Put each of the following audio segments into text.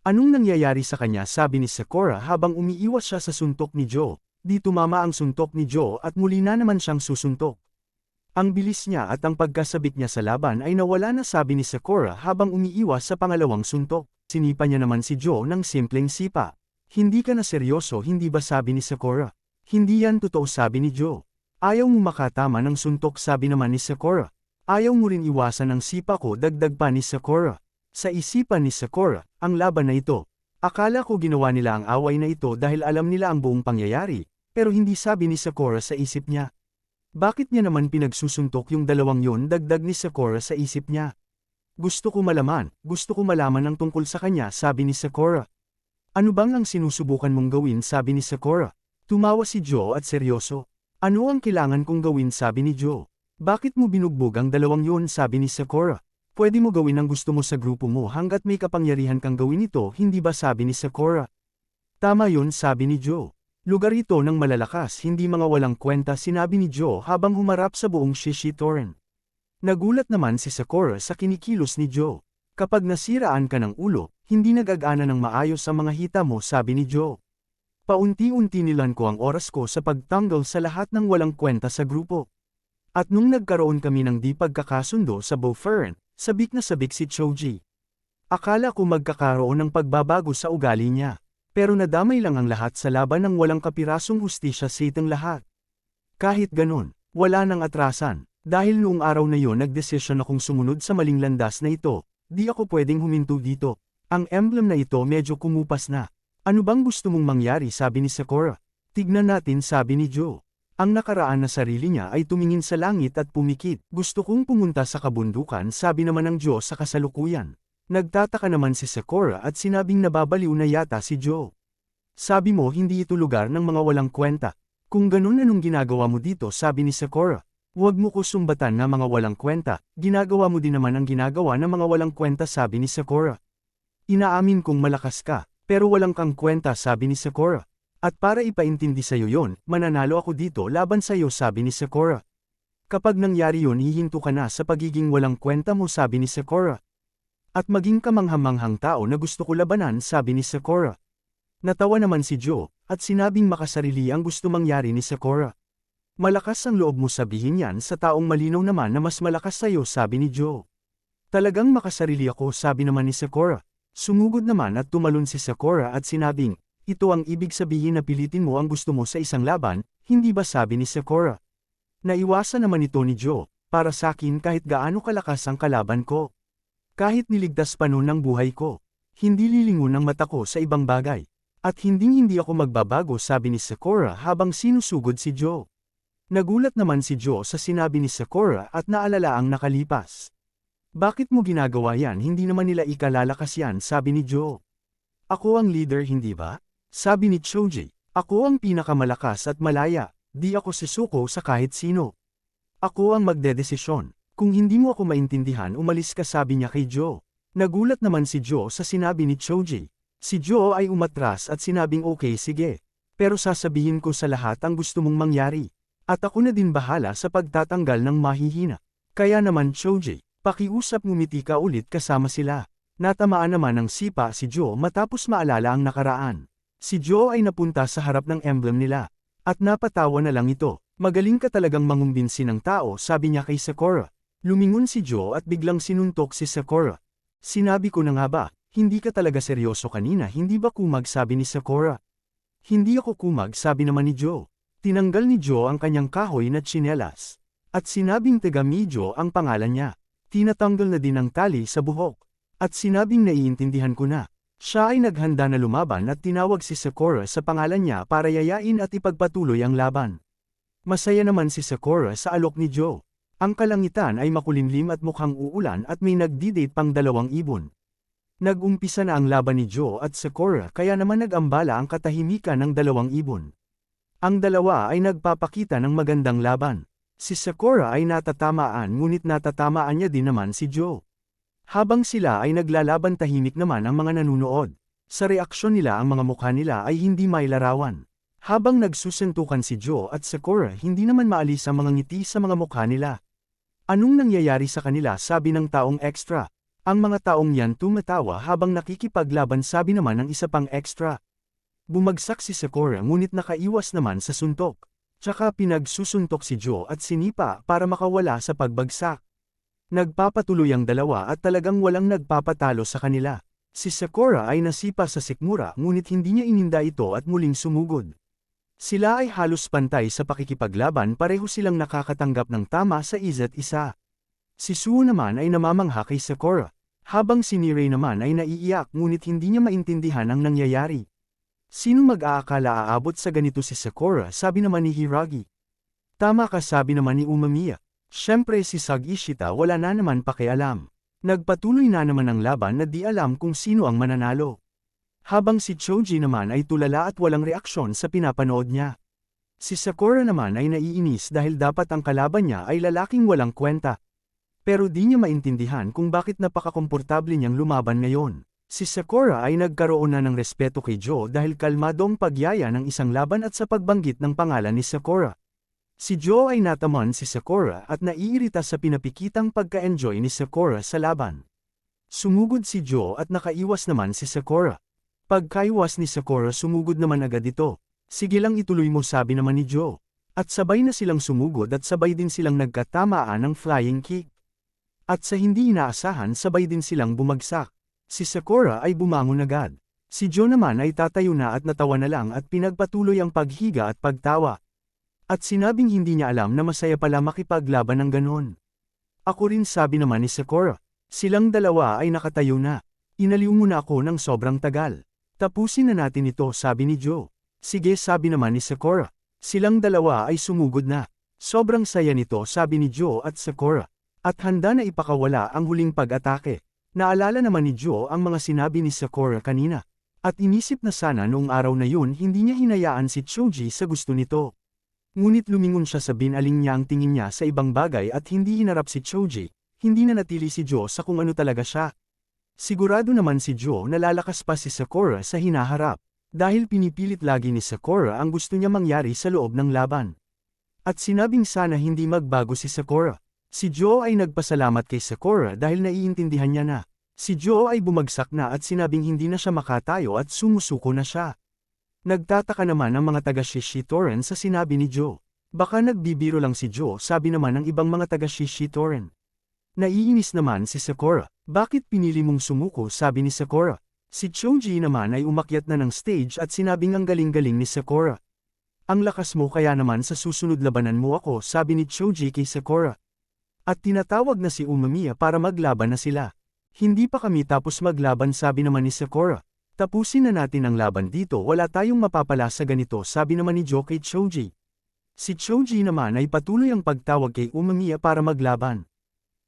Anong nangyayari sa kanya sabi ni Sakura habang umiiwas siya sa suntok ni Joe. Di tumama ang suntok ni Joe at muli na naman siyang susuntok. Ang bilis niya at ang pagkasabik niya sa laban ay nawala na sabi ni Sakura habang umiiwas sa pangalawang suntok. Sinipa niya naman si Joe ng simpleng sipa. Hindi ka na seryoso hindi ba sabi ni Sakura? Hindi yan totoo sabi ni Joe. Ayaw mo makatama ng suntok sabi naman ni Sakura. Ayaw mo rin iwasan ang sipa ko dagdag pa ni Sakura. Sa isipan ni Sakura, ang laban na ito. Akala ko ginawa nila ang away na ito dahil alam nila ang buong pangyayari, pero hindi sabi ni Sakura sa isip niya. Bakit niya naman pinagsusuntok yung dalawang yon dagdag ni Sakura sa isip niya? Gusto ko malaman, gusto ko malaman ang tungkol sa kanya sabi ni Sakura. Ano bang ang sinusubukan mong gawin sabi ni Sakura? Tumawa si Joe at seryoso. Ano ang kailangan kong gawin sabi ni Joe? Bakit mo binugbog ang dalawang yon sabi ni Sakura? Pwede mo gawin ang gusto mo sa grupo mo hanggat may kapangyarihan kang gawin ito, hindi ba sabi ni Sakura? Tama yun sabi ni Joe. Lugar ito ng malalakas hindi mga walang kwenta sinabi ni Joe habang humarap sa buong Shishitoren. Nagulat naman si Sakura sa kinikilos ni Joe. Kapag nasiraan ka ng ulo, hindi nag-agana ng maayos ang mga hita mo sabi ni Joe. Paunti-unti nilan ko ang oras ko sa pagtanggal sa lahat ng walang kwenta sa grupo. At nung nagkaroon kami ng di pagkakasundo sa Bofern, Sabik na sabik si Choji. Akala ko magkakaroon ng pagbabago sa ugali niya. Pero nadamay lang ang lahat sa laban ng walang kapirasong hustisya sa itong lahat. Kahit ganun, wala nang atrasan. Dahil noong araw na yon nagdesisyon akong sumunod sa maling landas na ito, di ako pwedeng huminto dito. Ang emblem na ito medyo kumupas na. Ano bang gusto mong mangyari sabi ni Sakura? Tignan natin sabi ni Joe. Ang nakaraan na sarili niya ay tumingin sa langit at pumikit. Gusto kong pumunta sa kabundukan sabi naman ng Diyos sa kasalukuyan. Nagtataka naman si Sakura at sinabing nababaliw na yata si Joe. Sabi mo hindi ito lugar ng mga walang kwenta. Kung ganun anong ginagawa mo dito sabi ni Sakura. Huwag mo ko sumbatan na mga walang kwenta, ginagawa mo din naman ang ginagawa ng mga walang kwenta sabi ni Sakura. Inaamin kong malakas ka, pero walang kang kwenta sabi ni Sakura. At para ipaintindi sa'yo yon, mananalo ako dito laban sa'yo sabi ni Sakura. Kapag nangyari yon hihinto ka na sa pagiging walang kwenta mo sabi ni Sakura. At maging kamanghamanghang tao na gusto ko labanan sabi ni Sakura. Natawa naman si Joe, at sinabing makasarili ang gusto mangyari ni Sakura. Malakas ang loob mo sabihin yan sa taong malinaw naman na mas malakas sa'yo sabi ni Joe. Talagang makasarili ako sabi naman ni Sakura. Sumugod naman at tumalon si Sakura at sinabing, ito ang ibig sabihin na pilitin mo ang gusto mo sa isang laban, hindi ba sabi ni Sakura? Naiwasan naman ito ni Joe, para sa akin kahit gaano kalakas ang kalaban ko. Kahit niligtas pa noon ang buhay ko, hindi lilingon ang mata ko sa ibang bagay. At hinding-hindi ako magbabago sabi ni Sakura habang sinusugod si Joe. Nagulat naman si Joe sa sinabi ni Sakura at naalala ang nakalipas. Bakit mo ginagawa yan hindi naman nila ikalalakas yan sabi ni Joe. Ako ang leader hindi ba? Sabi ni Choji, ako ang pinakamalakas at malaya, di ako sisuko sa kahit sino. Ako ang magdedesisyon. Kung hindi mo ako maintindihan umalis ka sabi niya kay Joe. Nagulat naman si Joe sa sinabi ni Choji. Si Joe ay umatras at sinabing okay sige. Pero sasabihin ko sa lahat ang gusto mong mangyari. At ako na din bahala sa pagtatanggal ng mahihina. Kaya naman Choji, pakiusap ngumiti ka ulit kasama sila. Natamaan naman ng sipa si Joe matapos maalala ang nakaraan. Si Joe ay napunta sa harap ng emblem nila. At napatawa na lang ito. Magaling ka talagang mangumbinsi ng tao sabi niya kay Sakura. Lumingon si Joe at biglang sinuntok si Sakura. Sinabi ko na nga ba, hindi ka talaga seryoso kanina hindi ba kumag sabi ni Sakura. Hindi ako kumag sabi naman ni Joe. Tinanggal ni Joe ang kanyang kahoy na tsinelas. At sinabing Tagamidjo ang pangalan niya. Tinatanggal na din ang tali sa buhok. At sinabing naiintindihan ko na. Siya ay naghanda na lumaban at tinawag si Sakura sa pangalan niya para yayain at ipagpatuloy ang laban. Masaya naman si Sakura sa alok ni Joe. Ang kalangitan ay makulimlim at mukhang uulan at may nagdidate pang dalawang ibon. Nag-umpisa na ang laban ni Joe at Sakura kaya naman nag-ambala ang katahimikan ng dalawang ibon. Ang dalawa ay nagpapakita ng magandang laban. Si Sakura ay natatamaan ngunit natatamaan niya din naman si Joe. Habang sila ay naglalaban tahimik naman ang mga nanunood. Sa reaksyon nila ang mga mukha nila ay hindi mailarawan. Habang nagsusuntukan si Joe at Sakura hindi naman maalis ang mga ngiti sa mga mukha nila. Anong nangyayari sa kanila sabi ng taong extra? Ang mga taong yan tumatawa habang nakikipaglaban sabi naman ng isa pang extra. Bumagsak si Sakura ngunit nakaiwas naman sa suntok. Tsaka pinagsusuntok si Joe at sinipa para makawala sa pagbagsak. Nagpapatuloy ang dalawa at talagang walang nagpapatalo sa kanila. Si Sakura ay nasipa sa sikmura ngunit hindi niya ininda ito at muling sumugod. Sila ay halos pantay sa pakikipaglaban pareho silang nakakatanggap ng tama sa isa't isa. Si Suo naman ay namamangha kay Sakura, habang si Nirei naman ay naiiyak ngunit hindi niya maintindihan ang nangyayari. Sino mag-aakala aabot sa ganito si Sakura sabi naman ni Hiragi. Tama ka sabi naman ni Umamiya. Siyempre si Sag Ishita wala na naman pakialam. Nagpatuloy na naman ang laban na di alam kung sino ang mananalo. Habang si Choji naman ay tulala at walang reaksyon sa pinapanood niya. Si Sakura naman ay naiinis dahil dapat ang kalaban niya ay lalaking walang kwenta. Pero di niya maintindihan kung bakit napakakomportable niyang lumaban ngayon. Si Sakura ay nagkaroon na ng respeto kay Joe dahil kalmadong pagyaya ng isang laban at sa pagbanggit ng pangalan ni Sakura. Si Joe ay nataman si Sakura at naiirita sa pinapikitang pagka-enjoy ni Sakura sa laban. Sumugod si Joe at nakaiwas naman si Sakura. Pagkaiwas ni Sakura sumugod naman agad ito. Sige lang ituloy mo sabi naman ni Joe. At sabay na silang sumugod at sabay din silang nagkatamaan ng flying kick. At sa hindi inaasahan sabay din silang bumagsak. Si Sakura ay bumangon agad. Si Joe naman ay tatayo na at natawa na lang at pinagpatuloy ang paghiga at pagtawa. At sinabing hindi niya alam na masaya pala makipaglaban ng ganon. Ako rin sabi naman ni Sakura. Silang dalawa ay nakatayo na. Inaliw mo na ako ng sobrang tagal. Tapusin na natin ito sabi ni Joe. Sige sabi naman ni Sakura. Silang dalawa ay sumugod na. Sobrang saya nito sabi ni Joe at Sakura. At handa na ipakawala ang huling pag-atake. Naalala naman ni Joe ang mga sinabi ni Sakura kanina. At inisip na sana noong araw na yun hindi niya hinayaan si Choji sa gusto nito. Ngunit lumingon siya sa binaling niya ang tingin niya sa ibang bagay at hindi hinarap si Choji, hindi na natili si Joe sa kung ano talaga siya. Sigurado naman si Joe na lalakas pa si Sakura sa hinaharap, dahil pinipilit lagi ni Sakura ang gusto niya mangyari sa loob ng laban. At sinabing sana hindi magbago si Sakura. Si Joe ay nagpasalamat kay Sakura dahil naiintindihan niya na. Si Joe ay bumagsak na at sinabing hindi na siya makatayo at sumusuko na siya. Nagtataka naman ang mga taga Shishitoren sa sinabi ni Joe. Baka nagbibiro lang si Joe sabi naman ng ibang mga taga Shishitoren. Naiinis naman si Sakura. Bakit pinili mong sumuko sabi ni Sakura. Si Choji naman ay umakyat na ng stage at sinabing ang galing-galing ni Sakura. Ang lakas mo kaya naman sa susunod labanan mo ako sabi ni Choji kay Sakura. At tinatawag na si Umamiya para maglaban na sila. Hindi pa kami tapos maglaban sabi naman ni Sakura. Tapusin na natin ang laban dito wala tayong mapapala sa ganito sabi naman ni Joe kay Choji. Si Choji naman ay patuloy ang pagtawag kay Umamiya para maglaban.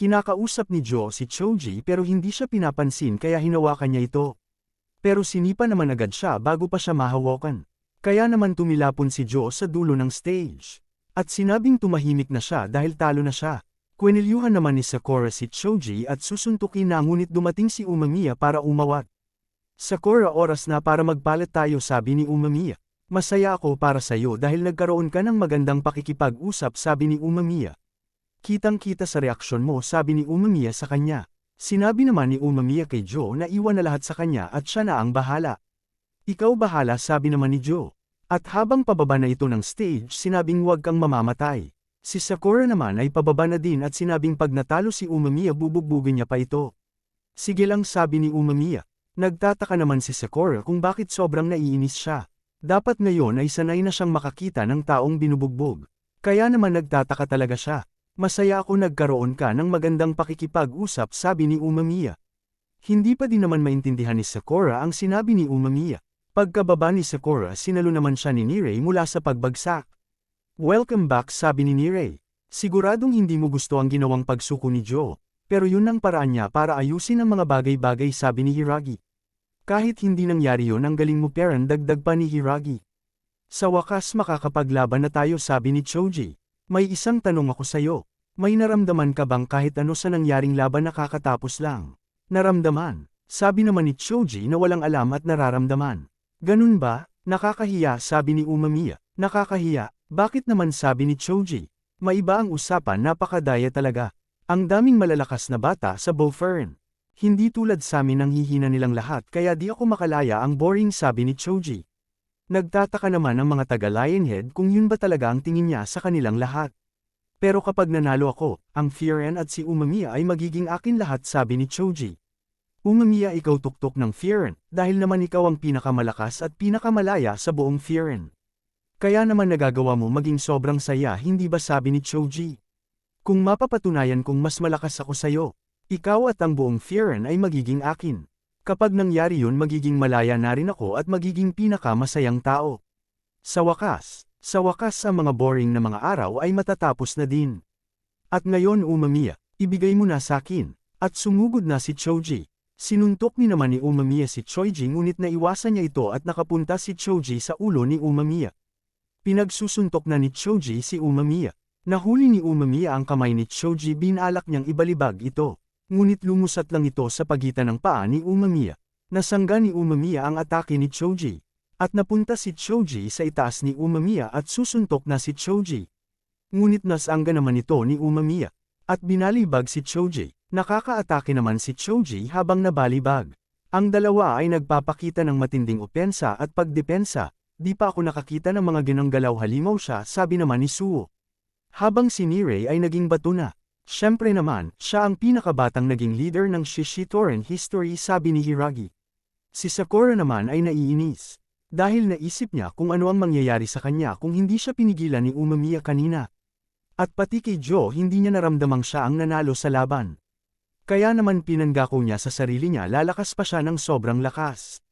Kinakausap ni Joe si Choji pero hindi siya pinapansin kaya hinawakan niya ito. Pero sinipa naman agad siya bago pa siya mahawakan. Kaya naman tumilapon si Joe sa dulo ng stage. At sinabing tumahimik na siya dahil talo na siya. Kwenilyuhan naman ni Sakura si Choji at susuntukin na ngunit dumating si Umamiya para umawat. Sakura oras na para magpalit tayo sabi ni Umamiya. Masaya ako para sayo dahil nagkaroon ka ng magandang pakikipag-usap sabi ni Umamiya. Kitang-kita sa reaksyon mo sabi ni Umamiya sa kanya. Sinabi naman ni Umamiya kay Joe na iwan na lahat sa kanya at siya na ang bahala. Ikaw bahala sabi naman ni Joe. At habang pababa na ito ng stage sinabing huwag kang mamamatay. Si Sakura naman ay pababa na din at sinabing pag natalo si Umamiya bubugbugin niya pa ito. Sige lang sabi ni Umamiya. Nagtataka naman si Sakura kung bakit sobrang naiinis siya. Dapat ngayon ay sanay na siyang makakita ng taong binubugbog. Kaya naman nagtataka talaga siya. Masaya ako nagkaroon ka ng magandang pakikipag-usap sabi ni Umamiya. Hindi pa din naman maintindihan ni Sakura ang sinabi ni Umamiya. Pagkababa ni Sakura sinalo naman siya ni Nirei mula sa pagbagsak. Welcome back sabi ni Nirei. Siguradong hindi mo gusto ang ginawang pagsuko ni Joe, pero yun ang paraan niya para ayusin ang mga bagay-bagay sabi ni Hiragi. Kahit hindi nangyari yun ang galing mo Perren dagdag pa ni Hiragi. Sa wakas makakapaglaban na tayo sabi ni Choji. May isang tanong ako sayo. May naramdaman ka bang kahit ano sa nangyaring laban nakakatapos lang? Naramdaman. Sabi naman ni Choji na walang alam at nararamdaman. Ganun ba? Nakakahiya sabi ni Umamiya. Nakakahiya. Bakit naman sabi ni Choji? Maiba ang usapan napakadaya talaga. Ang daming malalakas na bata sa Bowfern. Hindi tulad sa amin ang hihina nilang lahat kaya di ako makalaya ang boring sabi ni Choji. Nagtataka naman ang mga taga Lionhead kung yun ba talaga ang tingin niya sa kanilang lahat. Pero kapag nanalo ako, ang Firen at si Umamiya ay magiging akin lahat sabi ni Choji. Umamiya ikaw tuktok ng Firen, dahil naman ikaw ang pinakamalakas at pinakamalaya sa buong Firen. Kaya naman nagagawa mo maging sobrang saya hindi ba sabi ni Choji. Kung mapapatunayan kong mas malakas ako sa'yo, ikaw at ang buong Firen ay magiging akin. Kapag nangyari yun magiging malaya na rin ako at magiging pinakamasayang tao. Sa wakas, sa wakas ang mga boring na mga araw ay matatapos na din. At ngayon Umamiya, ibigay mo na sa akin, at sumugod na si Choji. Sinuntok ni naman ni Umamiya si Choji ngunit naiwasan niya ito at nakapunta si Choji sa ulo ni Umamiya. Pinagsusuntok na ni Choji si Umamiya. Nahuli ni Umamiya ang kamay ni Choji binalak niyang ibalibag ito. Ngunit lumusat lang ito sa pagitan ng paa ni Umamiya. Nasangga ni Umamiya ang atake ni Choji. At napunta si Choji sa itaas ni Umamiya at susuntok na si Choji. Ngunit nasangga naman ito ni Umamiya. At binalibag si Choji. Nakakaatake naman si Choji habang nabalibag. Ang dalawa ay nagpapakita ng matinding opensa at pagdepensa. Di pa ako nakakita ng mga ganang galaw halimaw siya sabi naman ni Suo. Habang si Nirei ay naging bato na. Siyempre naman, siya ang pinakabatang naging leader ng Shishitoren history sabi ni Hiragi. Si Sakura naman ay naiinis. Dahil naisip niya kung ano ang mangyayari sa kanya kung hindi siya pinigilan ni Umamiya kanina. At pati kay Joe hindi niya naramdamang siya ang nanalo sa laban. Kaya naman pinanggako niya sa sarili niya lalakas pa siya ng sobrang lakas.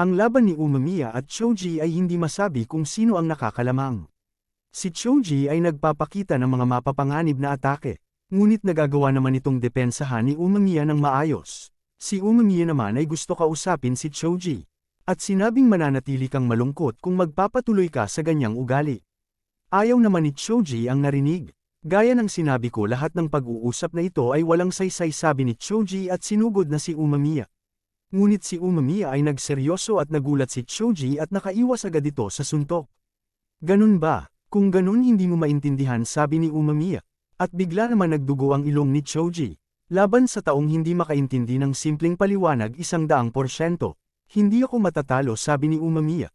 Ang laban ni Umamiya at Choji ay hindi masabi kung sino ang nakakalamang. Si Choji ay nagpapakita ng mga mapapanganib na atake. Ngunit nagagawa naman itong depensahan ni Umamiya ng maayos. Si Umamiya naman ay gusto kausapin si Choji. At sinabing mananatili kang malungkot kung magpapatuloy ka sa ganyang ugali. Ayaw naman ni Choji ang narinig. Gaya ng sinabi ko lahat ng pag-uusap na ito ay walang saysay sabi ni Choji at sinugod na si Umamiya. Ngunit si Umamiya ay nagseryoso at nagulat si Choji at nakaiwas agad ito sa suntok. Ganun ba? Kung ganun hindi mo maintindihan sabi ni Umamiya. At bigla naman nagdugo ang ilong ni Choji. Laban sa taong hindi makaintindi ng simpleng paliwanag isang daang porsyento. Hindi ako matatalo sabi ni Umamiya.